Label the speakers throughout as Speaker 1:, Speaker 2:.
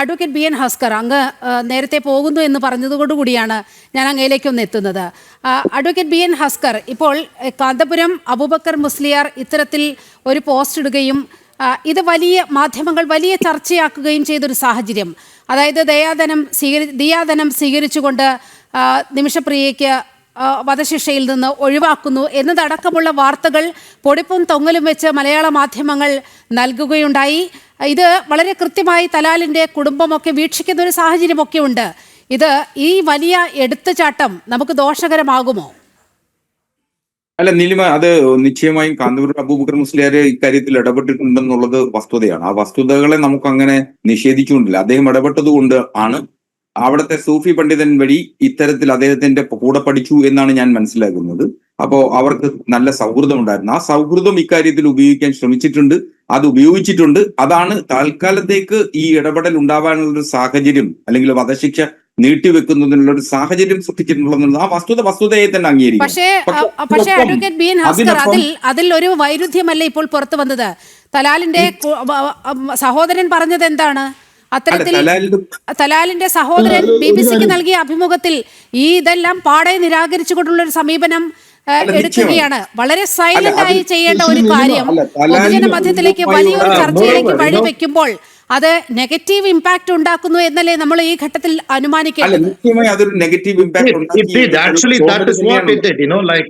Speaker 1: Advocate B N Haskar അങ്ങ് നേരത്തെ പോകുന്നു എന്ന് പറഞ്ഞതുകൊണ്ടുകൂടിയാണ് ഞാൻ അങ്ങയിലേക്ക് ഒന്ന് എത്തുന്നത് അഡ്വക്കേറ്റ് ബി എൻ ഹസ്കർ ഇപ്പോൾ കാന്തപുരം അബൂബക്കർ മുസ്ലിയാർ ഇത്തരത്തിൽ ഒരു പോസ്റ്റ് ഇടുകയും ഇത് വലിയ മാധ്യമങ്ങൾ വലിയ ചർച്ചയാക്കുകയും ചെയ്തൊരു സാഹചര്യം. അതായത് ദയാധനം സ്വീകരി ദിയാധനം സ്വീകരിച്ചുകൊണ്ട് നിമിഷപ്രിയയ്ക്ക് വധശിക്ഷയിൽ നിന്ന് ഒഴിവാക്കുന്നു എന്നതടക്കമുള്ള വാർത്തകൾ പൊടിപ്പും തൊങ്ങലും വെച്ച് മലയാള മാധ്യമങ്ങൾ നൽകുകയുണ്ടായി. ഇത് വളരെ കൃത്യമായി തലാലിന്റെ കുടുംബമൊക്കെ വീക്ഷിക്കുന്ന ഒരു സാഹചര്യമൊക്കെ ഉണ്ട്. ഇത് ഈ വലിയ എടുത്തുചാട്ടം നമുക്ക് ദോഷകരമാകുമോ?
Speaker 2: അല്ല നിലിമ അത് നിശ്ചയമായും കാന്തപുരം അബൂബക്കർ മുസ്ലിയാർ ഇക്കാര്യത്തിൽ ഇടപെട്ടിട്ടുണ്ടെന്നുള്ളത് വസ്തുതയാണ്. ആ വസ്തുതകളെ നമുക്ക് അങ്ങനെ നിഷേധിച്ചുകൊണ്ടില്ല. അദ്ദേഹം ഇടപെട്ടത് കൊണ്ട് ആണ് അവിടുത്തെ സൂഫി പണ്ഡിതൻ വഴി ഇത്തരത്തിൽ അദ്ദേഹത്തിന്റെ കൂടെ പഠിച്ചു എന്നാണ് ഞാൻ മനസ്സിലാക്കുന്നത്. അപ്പോ അവർക്ക് നല്ല സൗഹൃദം ഉണ്ടായിരുന്നു ആ സൗഹൃദം ഇക്കാര്യത്തിൽ ഉപയോഗിക്കാൻ ശ്രമിച്ചിട്ടുണ്ട്. അത് ഉപയോഗിച്ചിട്ടുണ്ട്. അതാണ് താൽക്കാലത്തേക്ക് ഈ ഇടപെടൽ ഉണ്ടാവാനുള്ള ഒരു സാഹചര്യം അല്ലെങ്കിൽ വധശിക്ഷ നീട്ടിവെക്കുന്നതിനുള്ള ഒരു സാഹചര്യം സൃഷ്ടിച്ചിട്ടുള്ളത് ആ വസ്തുത വസ്തുതയെ തന്നെ അംഗീകരിക്കും
Speaker 1: പക്ഷേ
Speaker 2: പക്ഷെ
Speaker 1: അ- പക്ഷേ
Speaker 2: അതിനൊപ്പം-
Speaker 1: അഡ്വക്കേറ്റ് ബി എൻ ഹസ്കർ അതിൽ അതിൽ ഒരു വൈരുദ്ധ്യമല്ല ഇപ്പോൾ പുറത്തു വന്നത്? തലാലിന്റെ സഹോദരൻ പറഞ്ഞത് എന്താണ്? അത്തരത്തിൽ
Speaker 2: തലാലിന്റെ-
Speaker 1: സഹോദരൻ ബി ബി സിക്ക് നൽകിയ അഭിമുഖത്തിൽ ഈ ഇതെല്ലാം പാടെ നിരാകരിച്ചുകൊണ്ടുള്ള ഒരു സമീപനം എടുക്കുകയാണ് വളരെ സൈലന്റ് ആയി ചെയ്യേണ്ട ഒരു കാര്യം. പൊതുജന മധ്യത്തിലേക്ക് വലിയൊരു ചർച്ചയിലേക്ക്
Speaker 3: വഴി
Speaker 1: വെക്കുമ്പോൾ അത് നെഗറ്റീവ് ഇമ്പാക്ട് ഉണ്ടാക്കുന്നു എന്നല്ലേ നമ്മൾ ഈ ഘട്ടത്തിൽ
Speaker 3: like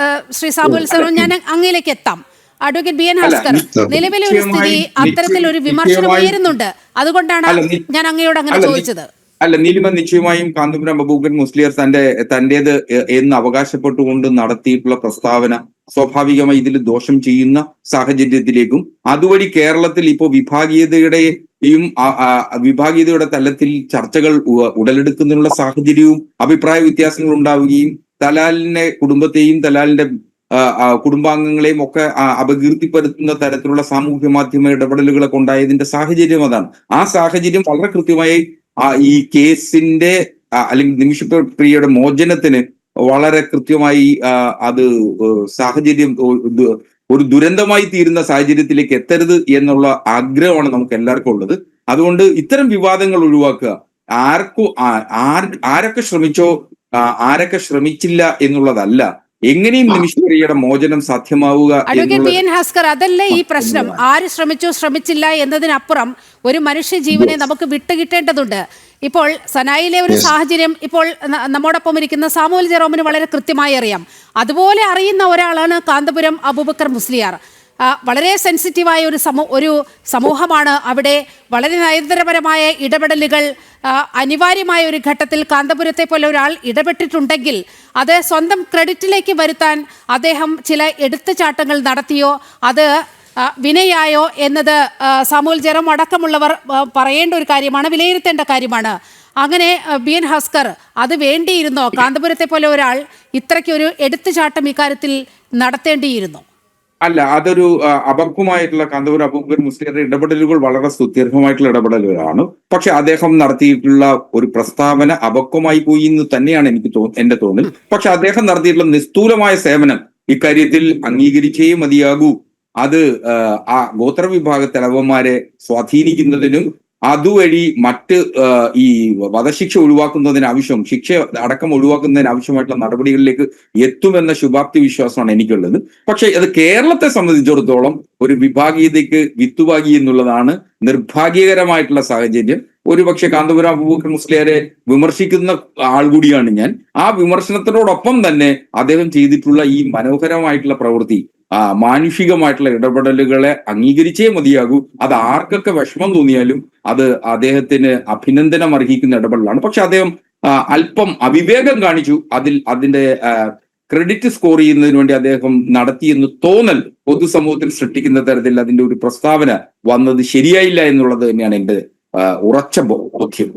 Speaker 3: uh,
Speaker 1: Shri Sabul Jerome ഞാൻ അങ്ങയിലേക്ക് എത്താം. അഡ്വക്കേറ്റ് ബി എൻ ഹസ്കർ നിലവിലെ ഒരു സ്ഥിതി അത്തരത്തിൽ ഒരു വിമർശനം ഉയരുന്നുണ്ട് അതുകൊണ്ടാണ് ഞാൻ അങ്ങയോട് അങ്ങനെ ചോദിച്ചത്.
Speaker 2: അല്ല നീലിമ നിശ്ചയമായും കാന്തപുരം അബൂബക്കർ മുസ്ലിയർ തന്റെ തന്റേത് എന്ന് അവകാശപ്പെട്ടുകൊണ്ട് നടത്തിയിട്ടുള്ള പ്രസ്താവന സ്വാഭാവികമായി ഇതിൽ ദോഷം ചെയ്യുന്ന സാഹചര്യത്തിലേക്കും അതുവഴി കേരളത്തിൽ ഇപ്പോൾ വിഭാഗീയതയുടെയും വിഭാഗീയതയുടെ തലത്തിൽ ചർച്ചകൾ ഉടലെടുക്കുന്നതിനുള്ള സാഹചര്യവും അഭിപ്രായ വ്യത്യാസങ്ങൾ ഉണ്ടാവുകയും തലാലിന്റെ കുടുംബത്തെയും തലാലിന്റെ കുടുംബാംഗങ്ങളെയും ഒക്കെ അപകീർത്തിപ്പെടുത്തുന്ന തരത്തിലുള്ള സാമൂഹ്യ മാധ്യമ ഇടപെടലുകളൊക്കെ ഉണ്ടായതിന്റെ സാഹചര്യം അതാണ്. ആ സാഹചര്യം വളരെ കൃത്യമായി ആ ഈ കേസിന്റെ അല്ലെങ്കിൽ നിമിഷപ്രിയയുടെ മോചനത്തിന് വളരെ കൃത്യമായി അത് സാഹചര്യം ഒരു ദുരന്തമായി തീരുന്ന സാഹചര്യത്തിലേക്ക് എത്തരുത് എന്നുള്ള ആഗ്രഹമാണ് നമുക്ക് എല്ലാവർക്കും ഉള്ളത്. അതുകൊണ്ട് ഇത്തരം വിവാദങ്ങൾ ഒഴിവാക്കുക. ആർക്കും ആരൊക്കെ ശ്രമിച്ചോ ആരൊക്കെ ശ്രമിച്ചില്ല എന്നുള്ളതല്ല. എങ്ങനെയും നിമിഷപ്രിയയുടെ മോചനം സാധ്യമാവുക
Speaker 1: അഡ്വക്കേറ്റ് ബി എൻ ഹസ്കർ അതല്ലേ ഈ പ്രശ്നം? ആര് ശ്രമിച്ചോ ശ്രമിച്ചില്ല എന്നതിനപ്പുറം ഒരു മനുഷ്യ ജീവനെ നമുക്ക് വിട്ടുകിട്ടേണ്ടതുണ്ട്. ഇപ്പോൾ സനായിലെ ഒരു സാഹചര്യം ഇപ്പോൾ നമ്മോടൊപ്പം ഇരിക്കുന്ന സാമൂഹ്യ ജെറോമിന് വളരെ കൃത്യമായി അറിയാം. അതുപോലെ അറിയുന്ന ഒരാളാണ് കാന്തപുരം അബൂബക്കർ മുസ്ലിയാർ. വളരെ സെൻസിറ്റീവായ ഒരു സമൂ ഒരു സമൂഹമാണ് അവിടെ. വളരെ നയതന്ത്രപരമായ ഇടപെടലുകൾ അനിവാര്യമായ ഒരു ഘട്ടത്തിൽ കാന്തപുരത്തെ പോലെ ഒരാൾ ഇടപെട്ടിട്ടുണ്ടെങ്കിൽ അത് സ്വന്തം ക്രെഡിറ്റിലേക്ക് വരുത്താൻ അദ്ദേഹം ചില എടുത്തുചാട്ടങ്ങൾ നടത്തിയോ അത് വിനയായോ എന്നത് സാമൂൽ ജെറം അടക്കമുള്ളവർ പറയേണ്ട ഒരു കാര്യമാണ് വിലയിരുത്തേണ്ട കാര്യമാണ്. അങ്ങനെ ബി എൻ ഹസ്കർ അത് വേണ്ടിയിരുന്നോ? കാന്തപുരത്തെ പോലെ ഒരാൾ ഇത്രയ്ക്കൊരു എടുത്തുചാട്ടം ഇക്കാര്യത്തിൽ നടത്തേണ്ടിയിരുന്നു.
Speaker 2: അല്ല അതൊരു അപക്വമായിട്ടുള്ള കാന്തപുരം അബൂബക്കർ മുസ്ലിയുടെ ഇടപെടലുകൾ വളരെ സുദീർഘമായിട്ടുള്ള ഇടപെടലുകളാണ്. പക്ഷെ അദ്ദേഹം നടത്തിയിട്ടുള്ള ഒരു പ്രസ്താവന അപക്വമായി പോയി എന്ന് തന്നെയാണ് എനിക്ക് തോ എന്റെ തോന്നൽ. പക്ഷെ അദ്ദേഹം നടത്തിയിട്ടുള്ള നിസ്തൂലമായ സേവനം ഇക്കാര്യത്തിൽ അംഗീകരിച്ചേ മതിയാകൂ. അത് ആ, ഗോത്ര ഗോത്രവിഭാഗ തലവന്മാരെ സ്വാധീനിക്കുന്നതിനും അതുവഴി മറ്റ് ഈ വധശിക്ഷ ഒഴിവാക്കുന്നതിന് ആവശ്യം ശിക്ഷ അടക്കം ഒഴിവാക്കുന്നതിന് ആവശ്യമായിട്ടുള്ള നടപടികളിലേക്ക് എത്തുമെന്ന ശുഭാപ്തി വിശ്വാസമാണ് എനിക്കുള്ളത്. പക്ഷേ അത് കേരളത്തെ സംബന്ധിച്ചിടത്തോളം ഒരു വിഭാഗീയതയ്ക്ക് വിത്തുവാകി എന്നുള്ളതാണ് നിർഭാഗ്യകരമായിട്ടുള്ള സാഹചര്യം. ഒരുപക്ഷെ കാന്തപുരം അബൂബക്കർ മുസ്ലിയാരെ വിമർശിക്കുന്ന ആൾ കൂടിയാണ് ഞാൻ. ആ വിമർശനത്തിനോടൊപ്പം തന്നെ അദ്ദേഹം ചെയ്തിട്ടുള്ള ഈ മനോഹരമായിട്ടുള്ള പ്രവൃത്തി മാനുഷികമായിട്ടുള്ള ഇടപെടലുകളെ അംഗീകരിച്ചേ മതിയാകൂ. അത് ആർക്കൊക്കെ വിഷമം തോന്നിയാലും അത് അദ്ദേഹത്തിന് അഭിനന്ദനം അർഹിക്കുന്ന ഇടപെടലാണ്. പക്ഷെ അദ്ദേഹം അല്പം അവിവേകം കാണിച്ചു. അതിൽ അതിന്റെ ക്രെഡിറ്റ് സ്കോർ ചെയ്യുന്നതിന് വേണ്ടി അദ്ദേഹം നടത്തിയെന്ന് തോന്നൽ പൊതുസമൂഹത്തിൽ സൃഷ്ടിക്കുന്ന തരത്തിൽ അതിന്റെ ഒരു പ്രസ്താവന വന്നത് ശരിയായില്ല എന്നുള്ളത് തന്നെയാണ് എന്റെ ഉറച്ച ബോധ്യം.